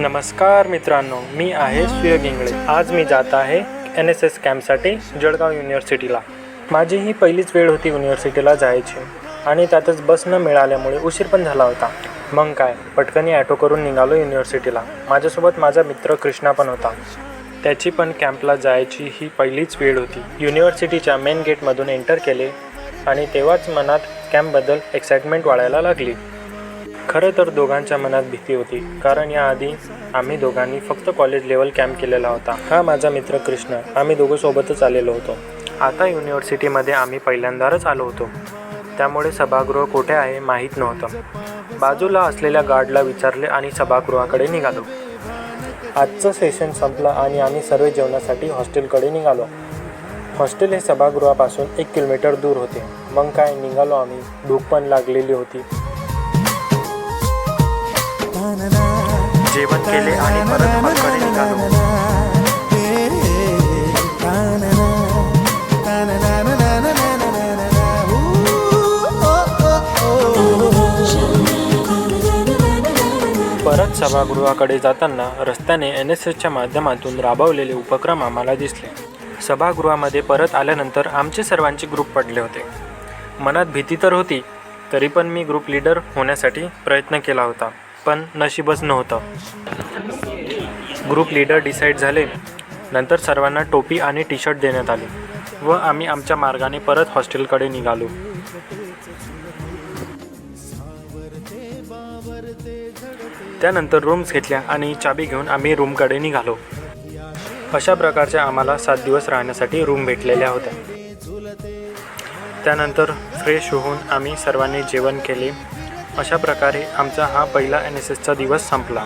नमस्कार मित्रांनो मी आहे सूर्य गिंगळे. आज मी जात आहे एन एस एस कॅम्पसाठी जळगाव युनिव्हर्सिटीला माझी ही पहिलीच वेळ होती युनिव्हर्सिटीला जायची आणि त्यातच बस न मिळाल्यामुळे उशीर पण झाला होता. मग काय पटकनी ॲटो करून निघालो युनिव्हर्सिटीला माझ्यासोबत माझा मित्र कृष्णा पण होता. त्याची पण कॅम्पला जायची ही पहिलीच वेळ होती. युनिव्हर्सिटीच्या मेन गेटमधून एंटर केले आणि तेव्हाच मनात कॅम्पबद्दल एक्साइटमेंट वाढायला लागली. खरं तर दोघांच्या मनात भीती होती कारण याआधी आम्ही दोघांनी फक्त कॉलेज लेवल कॅम्प केलेला होता. हा माझा मित्र कृष्ण. आम्ही दोघं सोबतच आलेलो होतो. आता युनिव्हर्सिटीमध्ये आम्ही पहिल्यांदाच आलो होतो. त्यामुळे सभागृह कुठे आहे माहीत नव्हतं. बाजूला असलेल्या गार्डला विचारले आणि सभागृहाकडे निघालो. आजचं सेशन संपलं आणि आम्ही सर्व जेवणासाठी हॉस्टेलकडे निघालो. हॉस्टेल हे सभागृहापासून एक किलोमीटर दूर होते. मग काय निघालो आम्ही? भूक पण लागलेली होती. जेवण केले आणि परत निघालो परत सभागृहाकडे जाताना रस्त्याने एन एस एसच्या माध्यमातून राबवलेले उपक्रम आम्हाला दिसले सभागृहामध्ये परत आल्यानंतर आमचे सर्वांचे ग्रुप पडले होते मनात भीती तर होती तरी पण मी ग्रुप लीडर होण्यासाठी प्रयत्न केला होता पण नशीबच नव्हतं. ग्रुप लीडर डिसाईड झाले. नंतर सर्वांना टोपी आणि टी शर्ट देण्यात आले व आम्ही आमच्या मार्गाने परत हॉस्टेलकडे निघालो. त्यानंतर रूम्स घेतल्या आणि चाबी घेऊन आम्ही रूमकडे निघालो. अशा प्रकारच्या आम्हाला सात दिवस राहण्यासाठी रूम भेटलेल्या होत्या. त्यानंतर फ्रेश होऊन आम्ही सर्वांनी जेवण केले. अशा प्रकारे आमचा हा पहिला एन एस एसचा दिवस संपला.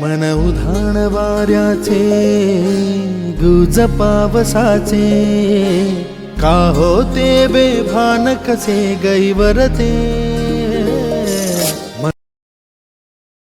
मन उधाण वाऱ्याचे गुज पावसाचे. का होते बेभान कसे गैवरते?